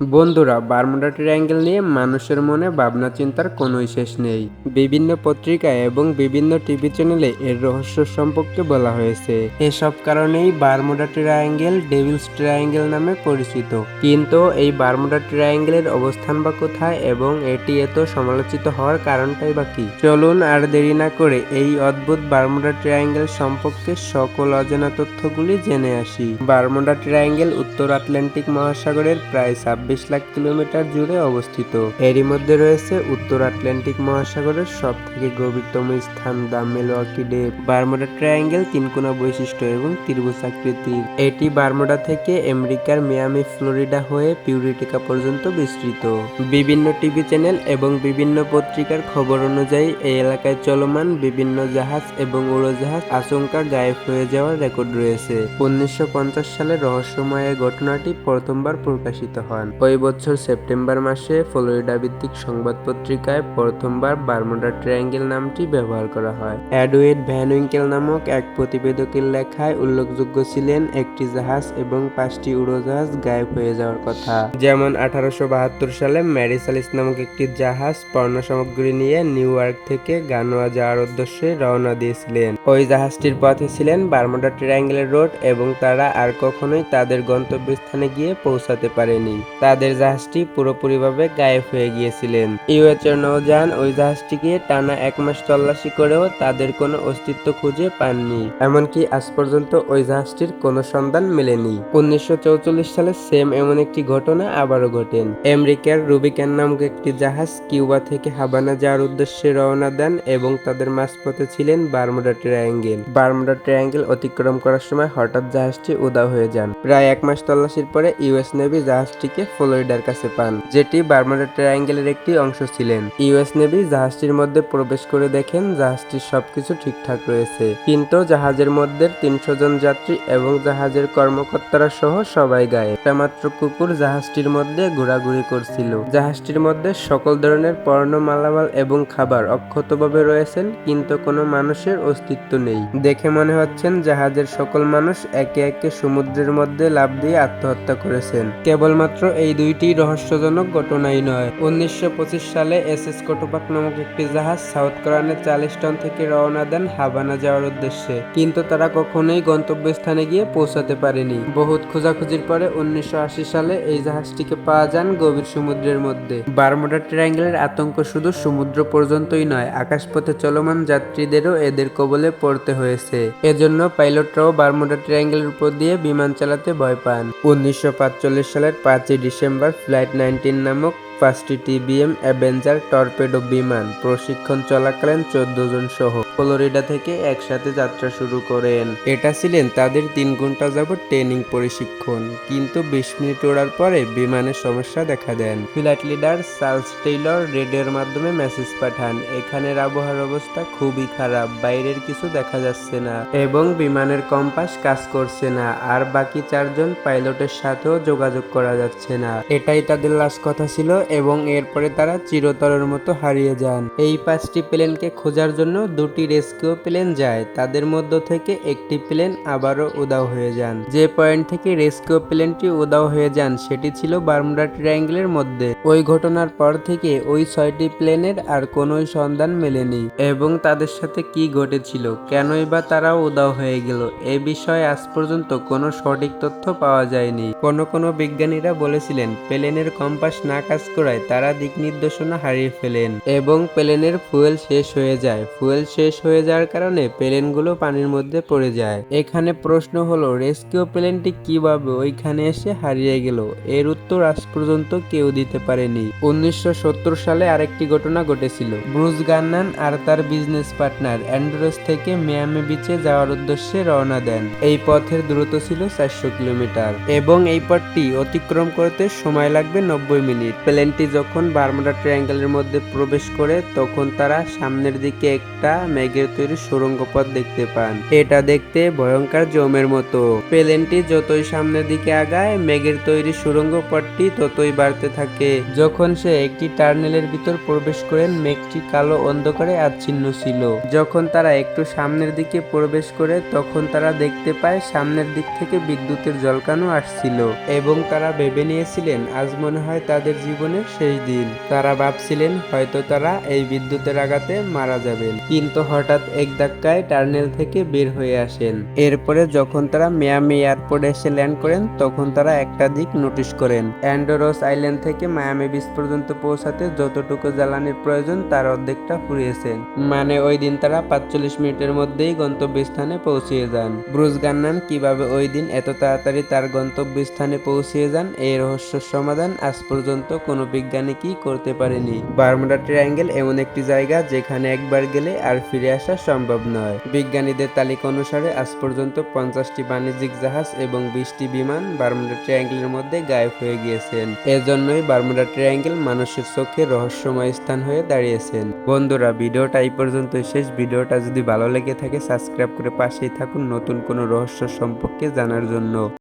বন্ধুরা, Bermuda triangle নিয়ে মানুষের মনে ভাবনা চিন্তার কোনোই শেষ নেই। বিভিন্ন পত্রিকায় এবং বিভিন্ন টিভি চ্যানেলে এর রহস্য সম্পর্কে বলা হয়েছে। এসব কারণেই বারমুডা ট্রায়াঙ্গেল ডেভিলস ট্রায়াঙ্গেল নামে পরিচিত। কিন্তু এই বারমুডা ট্রায়াঙ্গেলের অবস্থান বা কোথায় এবং এটি এত সমালোচিত হওয়ার কারণটাই বা কি? চলুন আর দেরি না করে এই অদ্ভুত বারমুডা ট্রায়াঙ্গেল সম্পর্কে সকল অজানা তথ্যগুলি জেনে আসি। বারমুডা ট্রায়াঙ্গেল উত্তর আটলান্টিক মহাসাগরের প্রায় ছাব্বিশ লাখ কিলোমিটার জুড়ে অবস্থিত। এরই মধ্যে রয়েছে উত্তর আটলান্টিক মহাসাগরের সব থেকে গভীরতম স্থান the Milwaukee deep. Bermuda triangle Tinkona বৈশিষ্ট্য এবং ত্রিভুজ আকৃতির। এটি বারমুডা থেকে আমেরিকার মিয়ামি, ফ্লোরিডা হয়ে পিউরিটিকা পর্যন্ত বিস্তৃত। বিভিন্ন টিভি চ্যানেল এবং বিভিন্ন পত্রিকার খবর অনুযায়ী এই এলাকায় চলমান বিভিন্ন জাহাজ এবং উড়োজাহাজ আচমকা গায়েব হয়ে যাওয়ার রেকর্ড রয়েছে। উনিশশো পঞ্চাশ সালে রহস্যময় ঘটনাটি প্রথমবার প্রকাশিত হন। ওই বছর সেপ্টেম্বর মাসে ফ্লোরিডা ভিত্তিক সংবাদ পত্রিকায় প্রথমবার বারমুডা ট্রায়াঙ্গেল নামটি ব্যবহার করা হয়। অ্যাডওয়েড ভ্যানুইঙ্কেল নামক এক প্রতিবেদকের লেখায় উল্লেখযোগ্য ছিলেন একটি জাহাজ এবং পাঁচটি উড়োজাহাজ গায়েব হয়ে যাওয়ার কথা। যেমন আঠারোশো বাহাত্তর সালে ম্যারিসালিস নামক একটি জাহাজ পণ্য সামগ্রী নিয়ে নিউ ইয়র্ক থেকে গানোয়া যাওয়ার উদ্দেশ্যে রওনা দিয়েছিলেন। ওই জাহাজটির পথে ছিলেন বারমুডা ট্রায়াঙ্গেলের রোড এবং তারা আর কখনোই তাদের গন্তব্যস্থানে গিয়ে পৌঁছাতে পারেনি। তাদের জাহাজটি পুরোপুরিভাবে গায়েব হয়ে গিয়েছিলেন। ইউএচের নৌযান ওই জাহাজটিকে টানা এক মাস তল্লাশি করেও তাদের কোনো অস্তিত্ব খুঁজে পাননি। এমনকি আজ পর্যন্ত ওই জাহাজটির কোনো সন্ধান মেলেনি। উনিশশো সালে সেম এমন একটি ঘটনা আবারও ঘটেন। আমেরিকার রুবিকান নামক একটি জাহাজ কিউবা থেকে হাবানা যাওয়ার উদ্দেশ্যে রওনা দেন এবং তাদের মাঝপথে ছিলেন বারমুডা ট্রায়াঙ্গেল। বারমুডা ট্রায়াঙ্গেল অতিক্রম করার সময় হঠাৎ জাহাজটি উদা হয়ে যান। প্রায় এক মাস তল্লাশির পরে ইউএস নেভি জাহাজটিকে ফ্লোরিডার কাছে পান, যেটি বারমুডা ট্রায়াঙ্গেলের একটি অংশ ছিলেন। ইউএস নেভি জাহাজটির মধ্যে প্রবেশ করে দেখেন জাহাজটির সবকিছু ঠিকঠাক রয়েছে। কিন্তু জাহাজের মধ্যে তিনশো জন যাত্রী এবং জাহাজের কর্মকর্তারা সহ সবাই গায়ে মাত্র কুকুর জাহাজটির মধ্যে ঘোরাঘুরি করছিল। জাহাজটির মধ্যে সকল ধরনের পণ্য, মালামাল এবং খাবার অক্ষতভাবে রয়েছেন, কিন্তু কোনো মানুষের অস্তিত্ব নেই। দেখে মনে হচ্ছেন জাহাজের সকল মানুষ একে একে সমুদ্রের মধ্যে লাফ দিয়ে আত্মহত্যা করেছেন। কেবলমাত্র এই দুইটি রহস্যজনক ঘটনাই নয়। উনিশশো সালে এস এস কোটোপাক নামক একটি জাহাজ সাউথ কোরিয়ানের চালিশ টন থেকে রওনা দেন হাবানা যাওয়ার উদ্দেশ্যে। কিন্তু তারা কখনোই গন্তব্যস্থানে গিয়ে পৌঁছাতে পারেনি। বহুত খোঁজাখুঁজির পরে উনিশশো আশি সালে এই জাহাজটিকে পাওয়া যান গভীর সমুদ্রের মধ্যে। বারমোডা ট্রায়াঙ্গেলের আতঙ্ক শুধু সমুদ্র পর্যন্তই নয়, আকাশপথে চলমান যাত্রীদেরও এদের কবলে পড়তে হয়েছে। এজন্য পাইলটরাও বারমুডা ট্রায়াঙ্গেলের উপর দিয়ে বিমান চালাতে ভয় পান। উনিশশো সালের পাঁচই ডিসেম্বর ফ্লাইট নাইনটিন নামক পাঁচটি টিবিএম অ্যাভেঞ্জার টর্পেডো বিমান প্রশিক্ষণ চলাকালীন চোদ্দ জন সহ। ফ্লোরিডা থেকে একসাথে যাত্রা শুরু করেন। এটা ছিলেন তাদের তিন ঘণ্টা যাবত ট্রেনিং প্রশিক্ষণ, কিন্তু বিশ মিনিট ওড়ার পরে বিমানের সমস্যা দেখা দেন। ফ্লাইট লিডার চার্লস টেইলর রেডিওর মাধ্যমে মেসেজ পাঠান, এখানের আবহাওয়ার অবস্থা খুবই খারাপ, বাইরের কিছু দেখা যাচ্ছে না এবং বিমানের কম্পাস কাজ করছে না, আর বাকি চারজন পাইলটের সাথেও যোগাযোগ করা যাচ্ছে না। এটাই তাদের লাস্ট কথা ছিল এবং এরপরে তারা চিরতরের মতো হারিয়ে যান। এই পাঁচটি প্লেনকে খোঁজার জন্য দুটি রেস্কিউ প্লেন যায়, তাদের মধ্য থেকে একটি প্লেন আবারও উদাও হয়ে যান। যে পয়েন্ট থেকে রেস্কিউ প্লেনটি উদাও হয়ে যান, সেটি ছিল বারমুডা ট্রায়াঙ্গেলের মধ্যে। ওই ঘটনার পর থেকে ওই ছয়টি প্লেনের আর কোনো সন্ধান মেলেনি। এবং তাদের সাথে কি ঘটেছিল, কেনই বা তারা উদাও হয়ে গেল, এ বিষয়ে আজ পর্যন্ত কোনো সঠিক তথ্য পাওয়া যায়নি। কোনো কোনো বিজ্ঞানীরা বলেছিলেন, প্লেনের কম্পাস না কাজ করায় তারা দিক নির্দেশনা হারিয়ে ফেলেন। এবং প্লেনের ফুয়েল শেষ হয়ে যায়। ফুয়েল শেষ হয়ে যাওয়ার কারণে প্লেনগুলো পানির মধ্যে পড়ে যায়। এখানে প্রশ্ন হলো, রেস্কিউ প্লেনটি কীভাবে ওইখানে এসে হারিয়ে গেল? এর উত্তর আজ পর্যন্ত কেউ দিতে পারেনি। উনিশশো সালে আরেকটি ঘটনা ঘটেছিল। ব্রুস গান্নান আর তার বিজনেস পার্টনার অ্যান্ড্রোস থেকে মিয়ামি বিচে যাওয়ার উদ্দেশ্যে রওনা দেন। এই পথের দূরত্ব ছিল চারশো কিলোমিটার এবং এই পথটি অতিক্রম করতে সময় লাগবে নব্বই মিনিট। প্লেনটি যখন বারমুডা ট্রায়াঙ্গেলের মধ্যে প্রবেশ করে, তখন তারা সামনের দিকে একটা মেঘের তৈরি সুড়ঙ্গ পথ দেখতে পান। এটা দেখতে ভয়ঙ্কর জমের মতো। প্লেনটি যতই সামনের দিকে আগায়, মেঘের তৈরি সুড়ঙ্গ পথটি ততই বাড়তে থাকে। যখন সে একটি টার্নেলের ভিতর প্রবেশ করেন, মেঘটি কালো অন্ধকারে আচ্ছিন্ন ছিল। যখন তারা একটু সামনের দিকে প্রবেশ করে, তখন তারা দেখতে পায় সামনের দিক থেকে বিদ্যুতের জলকানো আসছিল। এবং তারা ভেবে নিয়েছিলেন, আজ মনে হয় তাদের জীবনের শেষ দিন। তারা ভাবছিলেন, হয়তো তারা এই বিদ্যুতের আঘাতে মারা যাবেন। কিন্তু হঠাৎ এক ধাক্কায় টার্নেল থেকে বের হয়ে আসেন। এরপরে যখন তারা মিয়ামি এয়ারপোর্টে এসে ল্যান্ড করেন, তখন তারা একটা দিক নোটিশ করেন। অ্যান্ডোরস আইল্যান্ড থেকে মায়ামি বিচ পর্যন্ত পৌঁছাতে যতটুকু জ্বালানির প্রয়োজন, তার অর্ধেকটা ফুরিয়েছেন। মানে ওই দিন তারা পাঁচচল্লিশ মিনিটের মধ্যেই গন্তব্যস্থানে পৌঁছিয়ে যান। ব্রুস গান্নান কীভাবে ওই দিন এত তাড়াতাড়ি তার গন্তব্যস্থানে পৌঁছিয়ে যান এই রহস্য সমাধান আজ পর্যন্ত কোনো বিজ্ঞানী কি করতে পারেনি। বারমুডা ট্রায়াঙ্গেল এমন একটি জায়গা যেখানে একবার গেলে আর ফিরে আসা সম্ভব নয়। বিজ্ঞানীদের তালিকা অনুসারে আজ পর্যন্ত পঞ্চাশটি বাণিজ্যিক জাহাজ এবং বিশটি বিমান বারমুডা ট্রায়াঙ্গেলের মধ্যে গায়েব হয়ে গিয়েছেন। এজন্যই বারমুডা ট্রায়াঙ্গেল মানুষের চোখে রহস্যময় স্থান হয়ে দাঁড়িয়েছেন। বন্ধুরা, ভিডিওটা এই পর্যন্ত শেষ। ভিডিওটা যদি ভালো লেগে থাকে, সাবস্ক্রাইব করে পাশেই থাকুন নতুন কোনো রহস্য সম্পর্কে জানার জন্য।